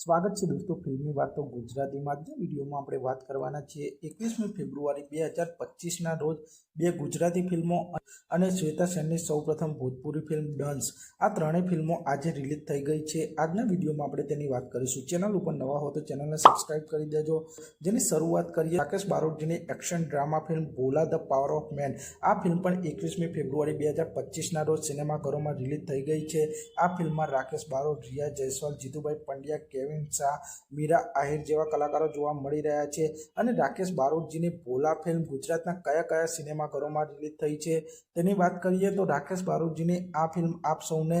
સ્વાગત છે દોસ્તો ફિલ્મની તો ગુજરાતીમાં આજના વિડીયોમાં આપણે વાત કરવાના છીએ એકવીસમી ફેબ્રુઆરી બે હજાર પચીસના રોજ બે ગુજરાતી ફિલ્મો અને શ્વેતા સેનની સૌપ્રથમ ભોજપુરી ફિલ્મ ડન્સ. આ ત્રણેય ફિલ્મો આજે રિલીઝ થઈ ગઈ છે. આજના વિડીયોમાં આપણે તેની વાત કરીશું. ચેનલ ઉપર નવા હો તો ચેનલને સબસ્ક્રાઇબ કરી દેજો. જેની શરૂઆત કરીએ Rakesh બારોટજીની action drama film Bhola the power of man. આ ફિલ્મ પણ એકવીસમી ફેબ્રુઆરી બે હજાર પચીસના રોજ સિનેમાઘરોમાં રિલીઝ થઈ ગઈ છે. આ ફિલ્મમાં રાકેશ બારોટ, રિયા જયસ્વાલ, જીતુભાઈ પંડ્યા, કેવિન શાહ મીરા આહિર જેવા કલાકારો જોવા મળી રહ્યા છે અને રાકેશ બારોટજીની ભોલા ફિલ્મ ગુજરાતના કયા કયા સિનેમાઘરોમાં રિલીઝ થઈ છે તેની વાત કરીએ તો રાકેશ બારોટજીની આ ફિલ્મ આપ સૌને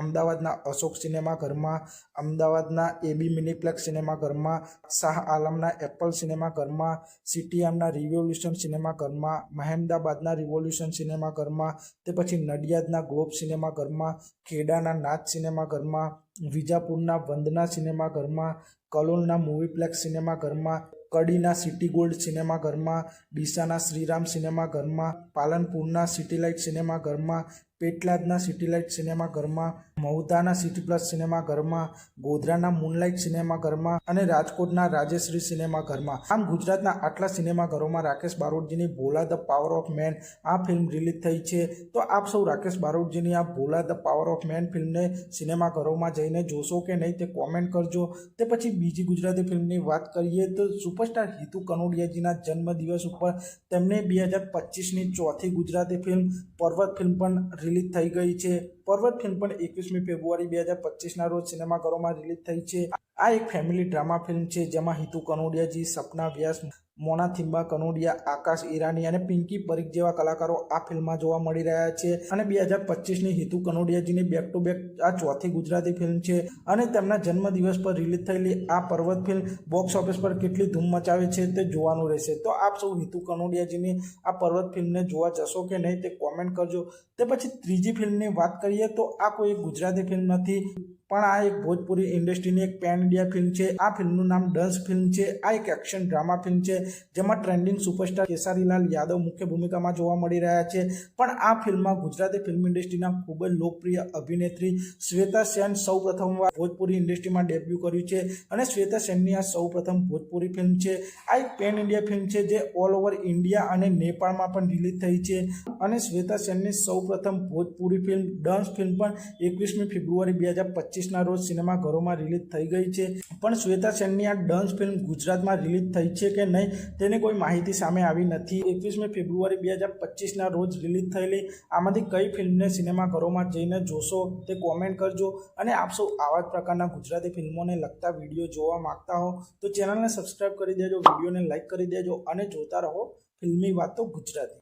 અમદાવાદના અશોક સિનેમાઘરમાં અમદાવાદના એબી મિનીપ્લેક્સ સિનેમાઘરમાં શાહ આલમના એપલ સિનેમાઘરમાં સીટીએમના રિવોલ્યુશન સિનેમાઘરમાં મહેમદાબાદના રિવોલ્યુશન સિનેમાઘરમાં તે પછી નડિયાદના ગ્લોબ સિનેમાઘરમાં ખેડાના નાથ સિનેમાઘરમાં વિજાપુરના વંદના સિનેમાઘરમાં કલોલના મૂવીપ્લેક્સ સિનેમાઘરમાં કડીના સિટી ગોલ્ડ સિનેમાઘરમાં ડીસાના શ્રીરામ સિનેમાઘરમાં પાલનપુરના સિટીલાઇટ સિનેમાઘરમાં પેટલાદના સિટીલાઇટ સિનેમાઘરમાં મહુધાના સિટી પ્લસ સિનેમાઘરમાં ગોધરાના મૂનલાઇટ સિનેમાઘરમાં અને રાજકોટના રાજેશ્રી સિનેમાઘરમાં આમ ગુજરાતના આટલા સિનેમાઘરોમાં Rakesh બારોટજીની Bhola the power of man આ ફિલ્મ રિલીઝ થઈ છે. તો આપ સૌ રાકેશ બારોટજીની આ Bhola The Power of Man ફિલ્મને સિનેમાઘરોમાં જઈને જોશો કે નહીં તે કોમેન્ટ કરજો. તે પછી બીજી ગુજરાતી ફિલ્મની વાત કરીએ તો સુપરસ્ટાર હિતુ કનોડિયાજીના જન્મદિવસ ઉપર તેમને બે હજાર પચીસની ચોથી ગુજરાતી ફિલ્મ પર્વત ફિલ્મ પણ રિલીઝ થઈ ગઈ છે. પર્વત ફિલ્મ પણ એકવીસમી ફેબ્રુઆરી બે હજાર પચીસના રોજ સિનેમાઘરોમાં રિલીઝ થઈ છે. આ એક ફેમિલી ડ્રામા ફિલ્મ છે, જેમાં હિતુ કનોડિયાજી, સપના વ્યાસ, મોના થિમ્બા કનોડિયા, આકાશ ઈરાની અને પિંકી પરીખ જેવા કલાકારો આ ફિલ્મમાં જોવા મળી રહ્યા છે. અને બે હજાર પચીસની હિતુ કનોડિયાજીની બેક ટુ બેક આ ચોથી ગુજરાતી ફિલ્મ છે અને તેમના જન્મદિવસ પર રિલીઝ થયેલી આ પર્વત ફિલ્મ બોક્સ ઓફિસ પર કેટલી ધૂમ મચાવે છે તે જોવાનું રહેશે. તો આપ સૌ હિતુ કનોડિયાજીની આ પર્વત ફિલ્મને જોવા જશો કે નહીં તે કોમેન્ટ કરજો. તે પછી ત્રીજી ફિલ્મની વાત કરીએ તો આ કોઈ ગુજરાતી ફિલ્મ નથી. પણ આ એક ભોજપુરી ઇન્ડસ્ટ્રીની એક પેન ઇન્ડિયા ફિલ્મ છે. આ ફિલ્મનું નામ ડન્સ ફિલ્મ છે. આ એક એક્શન ડ્રામા ફિલ્મ છે, જેમાં ટ્રેન્ડિંગ સુપરસ્ટાર કેસારીલાલ યાદવ મુખ્ય ભૂમિકામાં જોવા મળી રહ્યા છે. પણ આ ફિલ્મમાં ગુજરાતી ફિલ્મ ઇન્ડસ્ટ્રીના ખૂબ જ લોકપ્રિય અભિનેત્રી શ્વેતા સેન સૌ પ્રથમવાર ભોજપુરી ઇન્ડસ્ટ્રીમાં ડેબ્યુ કર્યું છે અને શ્વેતા સેનની આ સૌ પ્રથમ ભોજપુરી ફિલ્મ છે. આ એક પેન ઇન્ડિયા ફિલ્મ છે જે ઓલ ઓવર ઇન્ડિયા અને નેપાળમાં પણ રિલીઝ થઈ છે. અને શ્વેતા સેનની સૌ પ્રથમ ભોજપુરી ફિલ્મ ડન્સ ફિલ્મ પણ એકવીસમી ફેબ્રુઆરી બે હજાર પચીસના રોજ સિનેમાઘરોમાં રિલીઝ થઈ ગઈ છે. પણ શ્વેતા સેનની આ ડન્સ ફિલ્મ ગુજરાતમાં રિલીઝ થઈ છે કે નહીં, તેની કોઈ માહિતી સામે આવી નથી. એકવીસમી ફેબ્રુઆરી બે હજાર પચીસના રોજ રિલીઝ થયેલી આમાંથી કઈ ફિલ્મને સિનેમાઘરોમાં જઈને જોશો તે કોમેન્ટ કરજો અને આપ સૌ આવા જ પ્રકારના ગુજરાતી ફિલ્મોને લગતા વીડિયો જોવા માંગતા હો તો ચેનલને સબસ્ક્રાઈબ કરી દેજો, વિડીયોને લાઇક કરી દેજો અને જોતા રહો ફિલ્મી વાતો ગુજરાતી.